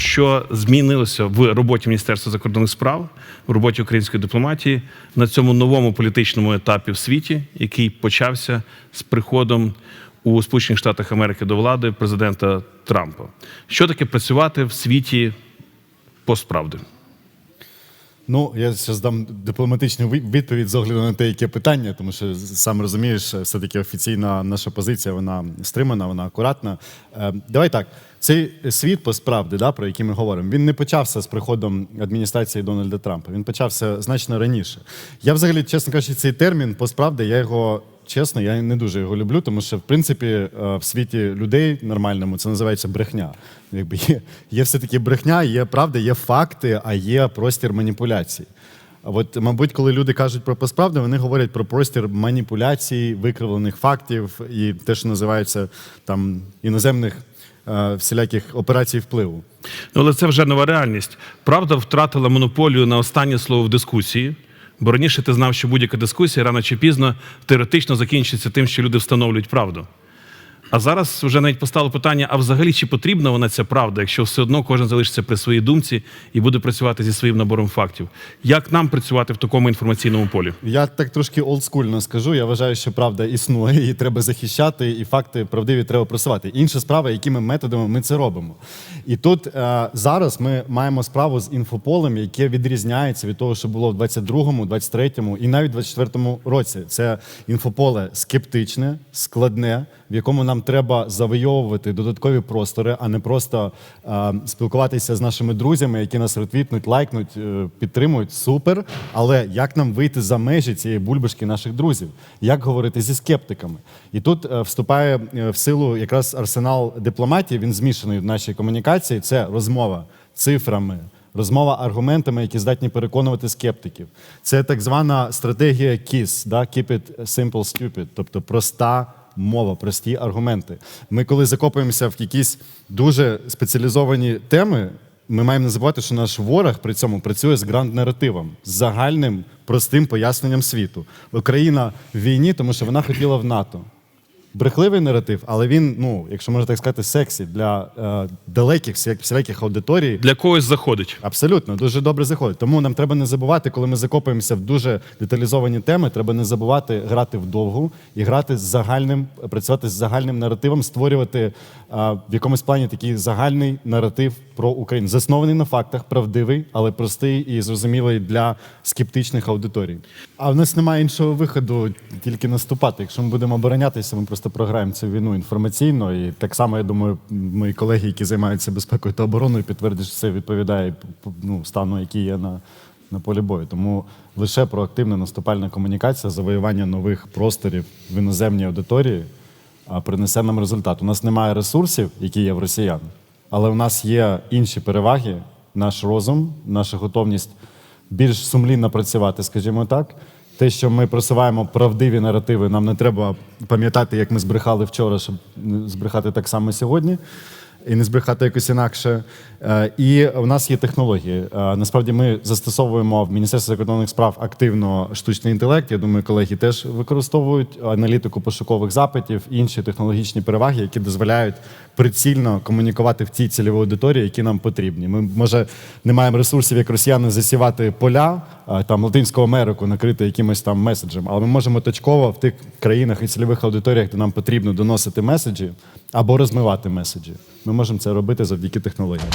що змінилося в роботі Міністерства закордонних справ, в роботі української дипломатії на цьому новому політичному етапі в світі, який почався з приходом у Сполучених Штатах Америки до влади президента Трампа. Що таке працювати в світі постправди? Ну, я зараз дам дипломатичну відповідь з огляду на те, яке питання, тому що сам розумієш, все-таки офіційна наша позиція, вона стримана, вона акуратна. Е, давай так. Цей світ посправди, да, про який ми говоримо, він не почався з приходом адміністрації Дональда Трампа. Він почався значно раніше. Я взагалі, чесно кажучи, цей термін посправди, я його. Чесно, я не дуже його люблю, тому що в принципі е, в світі людей нормальному це називається брехня. Якби є, є все-таки брехня, є правда, є факти, а є простір маніпуляцій. От, мабуть, коли люди кажуть про посправду, вони говорять про простір маніпуляцій, викривлених фактів і те, що називається там іноземних е, всіляких операцій впливу. Ну, але це вже нова реальність. Правда втратила монополію на останнє слово в дискусії. Бо раніше ти знав, що будь-яка дискусія рано чи пізно теоретично закінчиться тим, що люди встановлюють правду. А зараз вже навіть постало питання: а взагалі чи потрібна вона ця правда, якщо все одно кожен залишиться при своїй думці і буде працювати зі своїм набором фактів? Як нам працювати в такому інформаційному полі? Я так трошки олдскульно скажу. Я вважаю, що правда існує, її треба захищати, і факти правдиві треба просувати. Інша справа, якими методами ми це робимо. І тут е, зараз ми маємо справу з інфополем, яке відрізняється від того, що було в 22-му, 23-му і навіть 24-му році. Це інфополе скептичне, складне, в якому нам треба завойовувати додаткові простори, а не просто е, спілкуватися з нашими друзями, які нас ретвітнуть, лайкнуть, е, підтримують. Супер. Але як нам вийти за межі цієї бульбашки наших друзів? Як говорити зі скептиками? І тут е, вступає е, в силу якраз арсенал дипломатії. Він змішаний в нашій комунікації. Це розмова цифрами. Розмова аргументами, які здатні переконувати скептиків. Це так звана стратегія KISS, да? Keep it simple, stupid, тобто проста мова, прості аргументи. Ми, коли закопуємося в якісь дуже спеціалізовані теми, ми маємо не забувати, що наш ворог при цьому працює з гранд-наративом, з загальним простим поясненням світу. Україна в війні, тому що вона хотіла в НАТО. Брехливий наратив, але він, ну, якщо можна так сказати, сексі для е, далеких всіля- всіляких аудиторій. Для когось заходить. Абсолютно, дуже добре заходить. Тому нам треба не забувати, коли ми закопуємося в дуже деталізовані теми, треба не забувати грати вдовгу і грати з загальним, працювати з загальним наративом, створювати а, в якомусь плані такий загальний наратив про Україну, заснований на фактах, правдивий, але простий і зрозумілий для скептичних аудиторій. А в нас немає іншого виходу, тільки наступати. Якщо ми будемо оборонятися, ми просто програємо цю війну інформаційно. І так само, я думаю, мої колеги, які займаються безпекою та обороною, підтвердять, що це відповідає ну, стану, який є на, на полі бою. Тому лише проактивна наступальна комунікація, завоювання нових просторів в іноземній аудиторії принесе нам результат. У нас немає ресурсів, які є в росіян, але у нас є інші переваги, наш розум, наша готовність більш сумлінно працювати, скажімо так. Те, що ми просуваємо правдиві наративи, нам не треба пам'ятати, як ми збрехали вчора, щоб збрехати так само сьогодні і не збрехати якось інакше. Е, І в нас є технології. Е, Насправді ми застосовуємо в Міністерстві закордонних справ активно штучний інтелект. Я думаю, колеги теж використовують аналітику пошукових запитів, і інші технологічні переваги, які дозволяють прицільно комунікувати в тій цільовій аудиторії, які нам потрібні. Ми може не маємо ресурсів, як росіяни, засівати поля там Латинську Америку, накрити якимось там меседжем, але ми можемо точково в тих країнах і цільових аудиторіях, де нам потрібно доносити меседжі або розмивати меседжі. Ми можемо це робити завдяки технологіям.